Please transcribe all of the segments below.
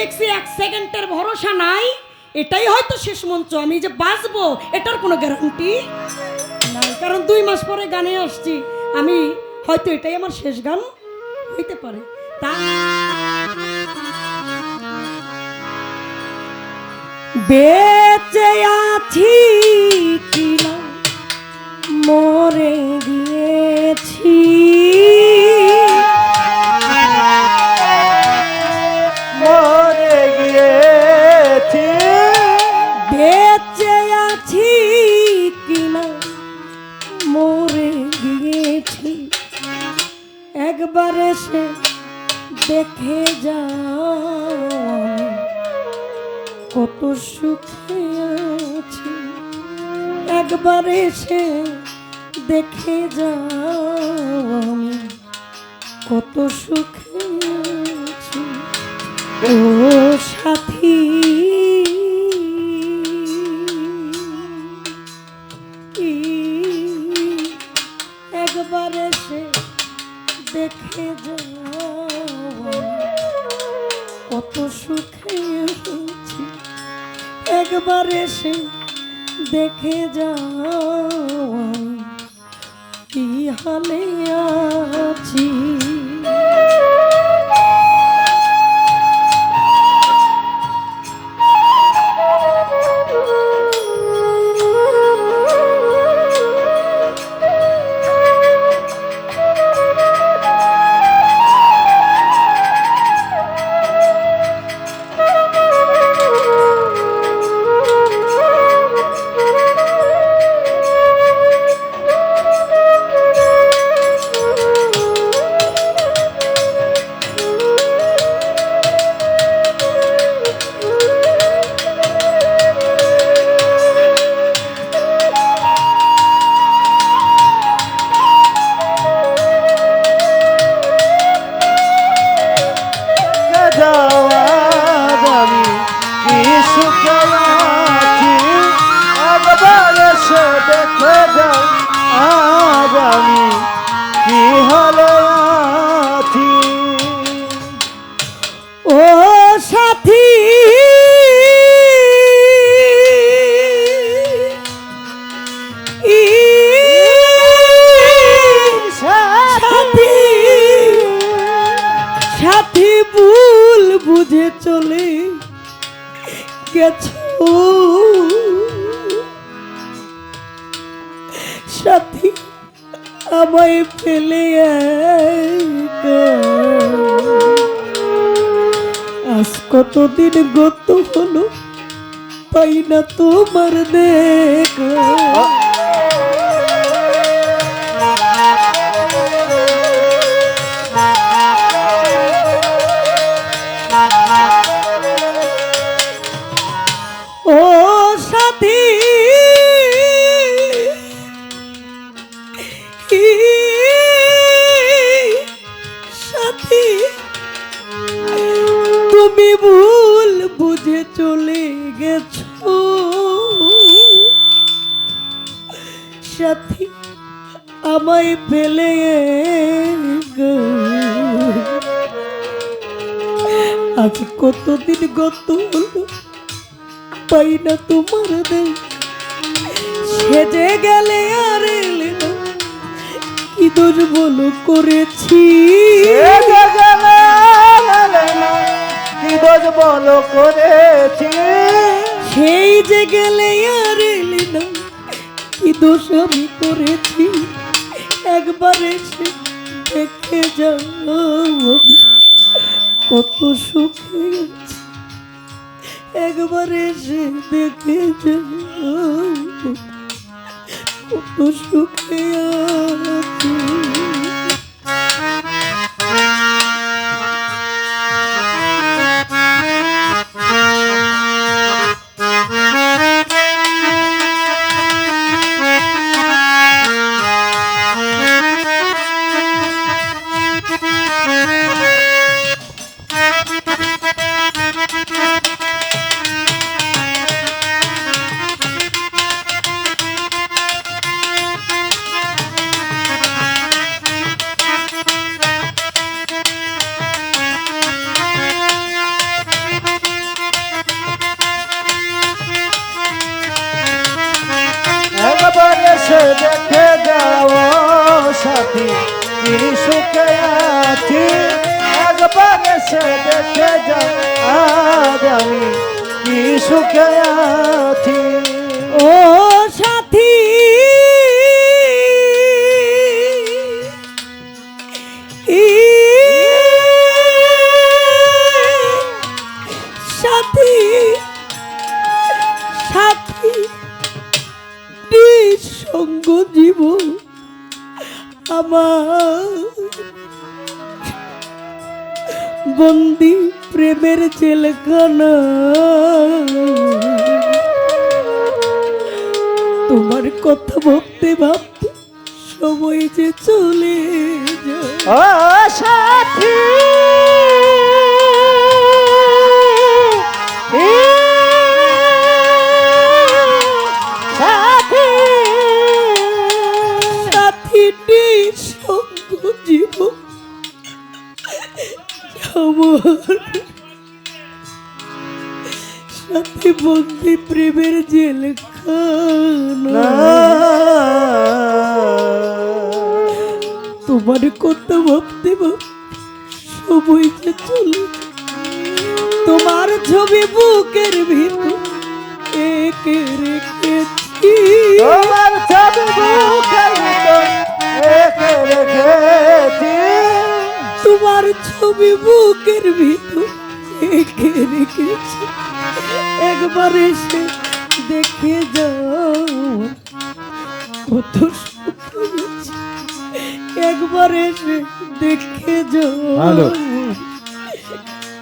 লিখছি, এক সেকেন্ডের ভরসা নাই। এটাই হয়তো শেষ মঞ্চ, আমি যে বাঁচবো, এটার কোনো গ্যারান্টি নাই। কারণ দুই মাস পরে গানে আসছি, আমি হয়তো এটাই আমার শেষ গান হইতে পারে। তা বেঁচে আছি কিনা, মরে গিয়েছি দেখে যাও কত সুখে আছি। একবার এসে দেখে যাও কত সুখে আছি। ও সাথী। একবার এসে দেখে যাও কত সুখে হয়েছি। একবার এসে দেখে যাও কি হালে আছি? আমি কি হলে আছি ও সাথী সাথী ভুল বুঝে চলে গেছো। সাথী আমায় ফেলে। আজ কতদিন গত হলো পাই না তোমার দেখা বুঝে চলে গেছ। সাথী আমায় ফেলে আজ কতদিন গত হলো পাই না তোমার সেজে গেলে আর এলে কি দোষ বলো করেছি এ গগনে গেলে না, কি দোষ বলো করেছি। সেই যে গেলে আর এলে না কি দোষ আমি করেছি? একবার এসে দেখে যাও কত সুখে একবার এসে দেখে যাও কত সুখে আছি। এসে দেখে যাও আজ আমি কি সুখে আছি? ও কথা ভাবতে ভাবতে সময় যে চলে যায়। সাথী! জীব আমার সাথে বন্দি প্রেমের জেলখানা। তোমার কথা ভাবতে ভাবতে সময় যে চলে। তোমার ছবি বুকের ভিতর একে রেখেছি। তোমার ছবি বুকের ভিতর এঁকে রেখেছি। তোমার ছবি বুকের ভিতর এঁকে রেখেছি। একবার এসে দেখে যাও। কত একবার এসে দেখে যাও।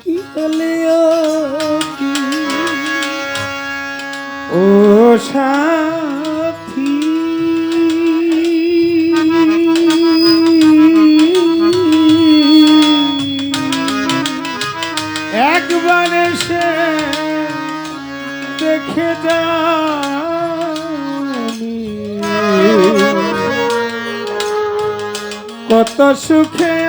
কি হলে ও সাথী দেখে যানি কত সুখে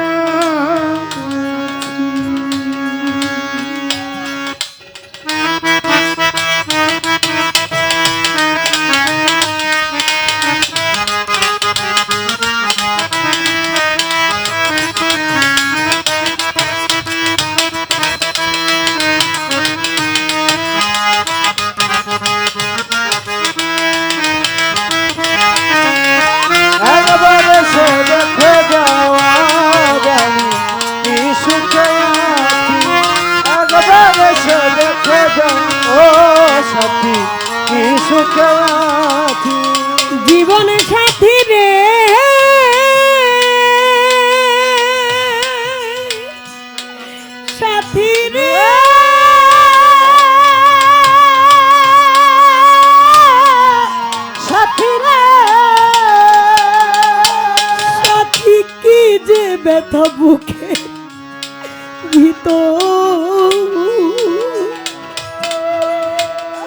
ভিতর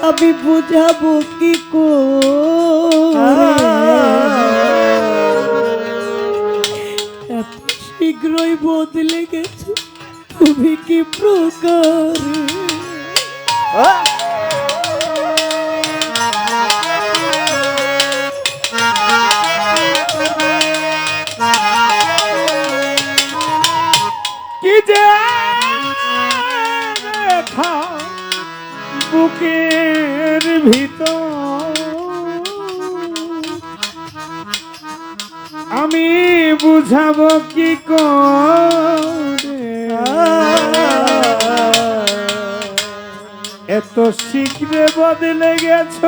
আমি বুঝাবো কি কো এত শীঘ্রই বদলে গেছো তুমি কি প্রকার বুকের ভিতর। আমি বুঝাবো কি করে? এত শীঘ্রে বদলে গেছ।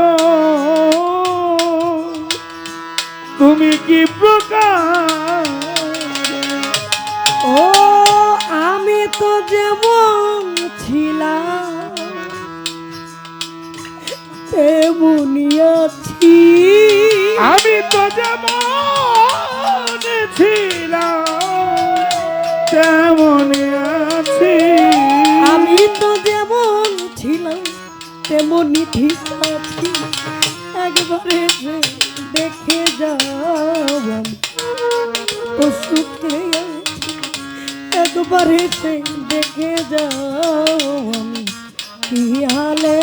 তুমি কি প্রকার তেমনই আছি। আমি তো যেমন ছিলাম তেমন আছি। আমি তো যেমন ছিলাম তেমনই ঠিক আছি। একবারে দেখে যাও আমি তো সুখে আছি। দেখে যাও আমি কি হালে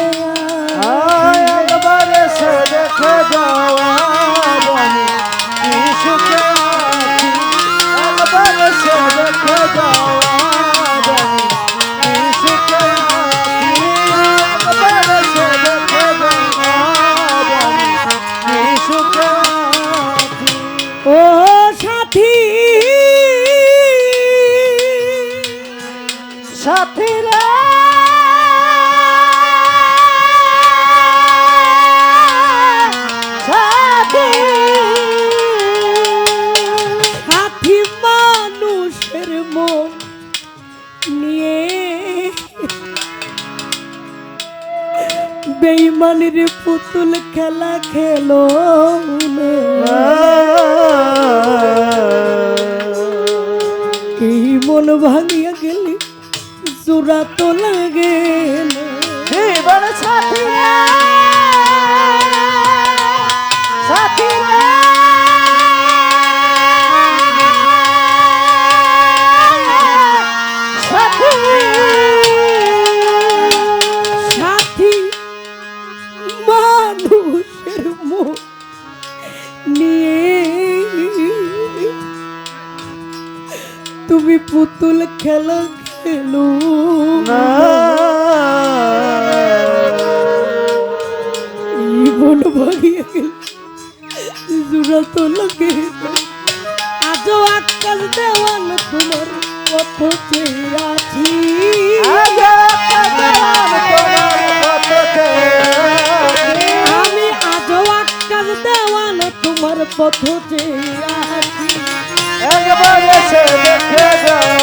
aqui. বেইমানির পুতুল খেলা খেলো। এই মন ভাঙিয়া গেলি জোড়া তো লাগে হে বড় সাথী পুতুল খেলা খেলো। না। জীবন ভাগিয়ে গেল। জোড়া তো লাগে আজও আকাশ দেওয়াল তোমার কত চেয়ে আছি। আজ কাদাম তোমার কত চেয়ে আমি আজও আকাশ দেওয়াল তোমার পথ চেয়ে একবার এসে দেখে যায়